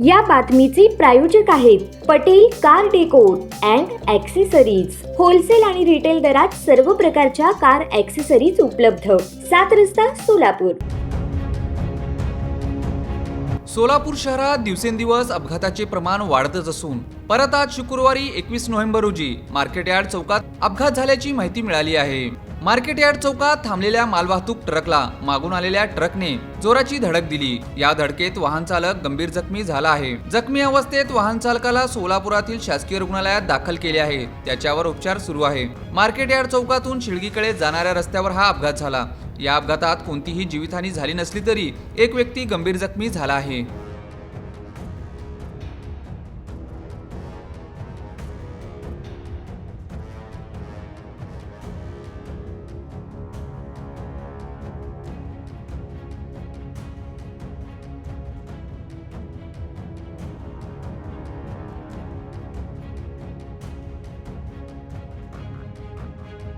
या बातमीचे प्रायोजक आहेत Patel car decor and accessories. Wholesale आणि रिटेल दरात सर्व प्रकारच्या कार ॲक्सेसरीज उपलब्ध. सात रस्ता सोलापूर. सोलापूर शहरात दिवसेंदिवस अपघाताचे प्रमाण वाढतच असून परत आज शुक्रवारी एकवीस नोव्हेंबर रोजी मार्केट यार्ड चौकात अपघात झाल्याची माहिती मिळाली आहे. मार्केट यार्ड चौकात थांबलेल्या मालवाहतूक ट्रकला मागून आलेल्या ट्रकने जोराची धडक दिली. या धडकेत वाहन चालक गंभीर जखमी झाला आहे. जखमी अवस्थेत वाहन चालकाला सोलापुरातील शासकीय रुग्णालयात दाखल केले आहे. त्याच्यावर उपचार सुरू आहे. मार्केट यार्ड चौकातून शिळगीकडे जाणाऱ्या रस्त्यावर हा अपघात झाला. या अपघातात कोणतीही जीवितहानी झाली नसली तरी एक व्यक्ती गंभीर जखमी झाला आहे.